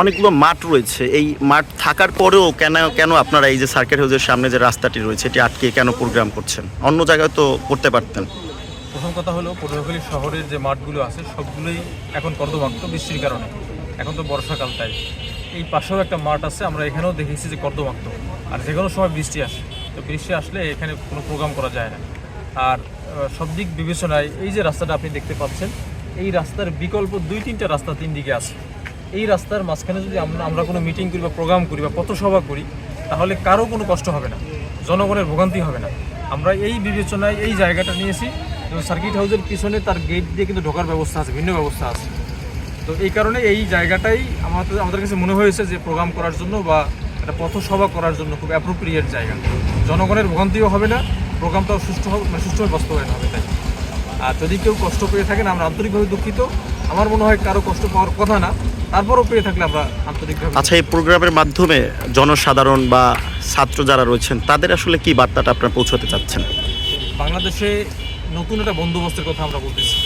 অনেকগুলো মাঠ রয়েছে। এই মাঠ থাকার পরেও কেন কেন আপনারা এই যে সার্কিট হাউসের সামনে যে রাস্তাটি রয়েছে, এটি আটকে কেন প্রোগ্রাম করছেন? অন্য জায়গায় তো করতে পারতেন। প্রথম কথা হলো, পটুয়াখালী শহরের যে মাঠগুলো আছে, সবগুলোই এখন কর্দমাক্ত বৃষ্টির কারণে। এখন তো বর্ষাকাল তাই। এই পাশেও একটা মাঠ আছে, আমরা এখানেও দেখেছি যে কর্দমাক্ত। আর যে কোনো সময় বৃষ্টি আসে। তো বৃষ্টি আসলে এখানে কোনো প্রোগ্রাম করা যায় না। আর সব দিক বিবেচনায় এই যে রাস্তাটা আপনি দেখতে পাচ্ছেন, এই রাস্তার বিকল্প দুই তিনটা রাস্তা তিন দিকে আছে। এই রাস্তার মাঝখানে যদি আমরা আমরা কোনো মিটিং করি বা প্রোগ্রাম করি বা পথসভা করি, তাহলে কারও কোনো কষ্ট হবে না, জনগণের ভোগান্তি হবে না। আমরা এই বিবেচনায় এই জায়গাটা নিয়েছি, এবং সার্কিট হাউসের পিছনে তার গেট দিয়ে কিন্তু ঢোকার ব্যবস্থা আছে, ভিন্ন ব্যবস্থা আছে। তো এই কারণে এই জায়গাটাই আমাদের আমাদের কাছে মনে হয়েছে যে প্রোগ্রাম করার জন্য বা একটা পথসভা করার জন্য খুব অ্যাপ্রোপ্রিয়েট জায়গা। জনগণের ভোগান্তিও হবে না প্রোগ্রামটাও হবে মানে সুষ্ঠুভাবে বাস্তবায়ন হবে তাই। আর যদি কেউ কষ্ট পেয়ে থাকেন, আমরা আন্তরিকভাবে দুঃখিত। আমার মনে হয় কারও কষ্ট পাওয়ার কথা না। তারপরও পেয়ে থাকলে আমরা আন্তরিকভাবে আচ্ছা এই প্রোগ্রামের মাধ্যমে জনসাধারণ বা ছাত্র যারা রয়েছেন তাদের আসলে কি বার্তাটা আপনারা পৌঁছাতে চাচ্ছেন? বাংলাদেশে নতুন একটা বন্দোবস্তের কথা আমরা বলতেছি।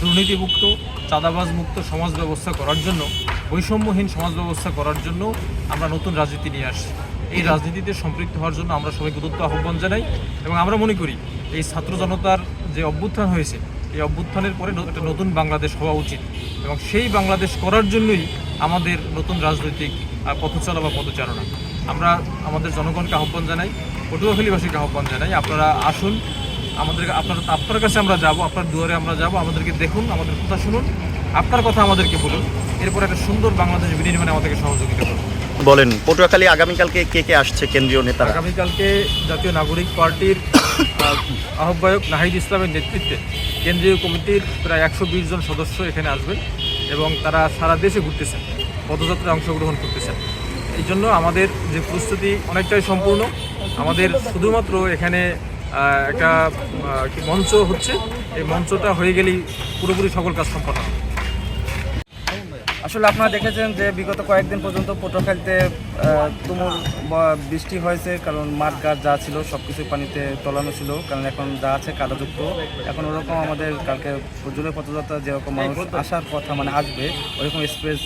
দুর্নীতিমুক্ত চাঁদাবাজ মুক্ত সমাজ ব্যবস্থা করার জন্য বৈষম্যহীন সমাজ ব্যবস্থা করার জন্য আমরা নতুন রাজনীতি নিয়ে আসছি। এই রাজনীতিতে সম্পৃক্ত হওয়ার জন্য আমরা সবাইকে উদ্যত্ত আহ্বান জানাই এবং আমরা মনে করি এই ছাত্র জনতার যে অভ্যুত্থান হয়েছে এই অভ্যুত্থানের পরে একটা নতুন বাংলাদেশ হওয়া উচিত। এবং সেই বাংলাদেশ করার জন্যই আমাদের নতুন রাজনৈতিক পথচলা বা পদচারণা। আমরা আমাদের জনগণকে আহ্বান জানাই, পটুয়াখালীবাসীকে আহ্বান জানাই, আপনারা আসুন আমাদের আপনার আপনার কাছে আমরা যাব, আপনার দুয়ারে আমরা যাব, আমাদেরকে দেখুন, আমাদের কথা শুনুন, আপনার কথা আমাদেরকে বলুন, এরপর একটা সুন্দর বাংলাদেশ বিনির্মাণে আমাদেরকে সহযোগিতা করুন। বলেন পটুয়াখালী আগামীকালকে কে কে আসছে কেন্দ্রীয় নেতারা? আগামীকালকে জাতীয় নাগরিক পার্টির আহ, আহ্বায়ক নাহিদ ইসলামের নেতৃত্বে কেন্দ্রীয় কমিটির প্রায় একশো বিশ জন সদস্য এখানে আসবেন এবং তারা সারা দেশে ঘুরতেছেন পদযাত্রায় অংশগ্রহণ করতেছেন। এই জন্য আমাদের যে প্রস্তুতি অনেকটাই সম্পূর্ণ। আমাদের শুধুমাত্র এখানে একটা মঞ্চ হচ্ছে। এই মঞ্চটা হয়ে গেলেই পুরোপুরি সকল কাজ সম্পন্ন হবে। আসলে আপনারা দেখেছেন যে বিগত কয়েকদিন পর্যন্ত পটুয়াখালীতে তুমুল বৃষ্টি হয়েছে কারণ মাঠ গাছ যা ছিল সব কিছু পানিতে তলানো ছিল কারণ এখন যা আছে কাদাযুক্ত। এখন ওরকম আমাদের কালকে জুলাই পথযাত্রা যেরকম মানুষ আসার কথা মানে আসবে ওরকম স্পেস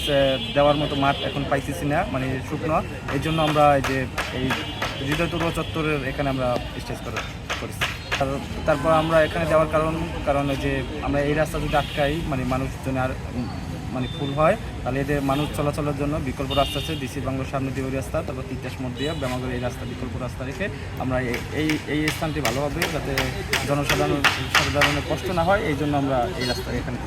দেওয়ার মতো মাঠ এখন পাইতেছি না মানে শুকনো। এই জন্য আমরা এই যে এই হৃদয় চত্বরের এখানে আমরা স্টেজ করে করেছি। তার- তারপর আমরা এখানে যাওয়ার কারণ কারণ যে আমরা এই রাস্তা যদি আটকাই মানে মানুষজন আর উম, মানে ফুল হয়, তাহলে এদের মানুষ চলাচলের জন্য বিকল্প রাস্তা আছে ডিসি বাংলার সামনে দিয়ে ওই রাস্তা, তারপর তিতাস মোড় দিয়ে ব্যামাগর এই রাস্তা, বিকল্প রাস্তা রেখে আমরা এই- এই স্থানটি ভালোভাবে যাতে জনসাধারণ সাধারণের কষ্ট না হয়, এই জন্য আমরা এই রাস্তা এখানে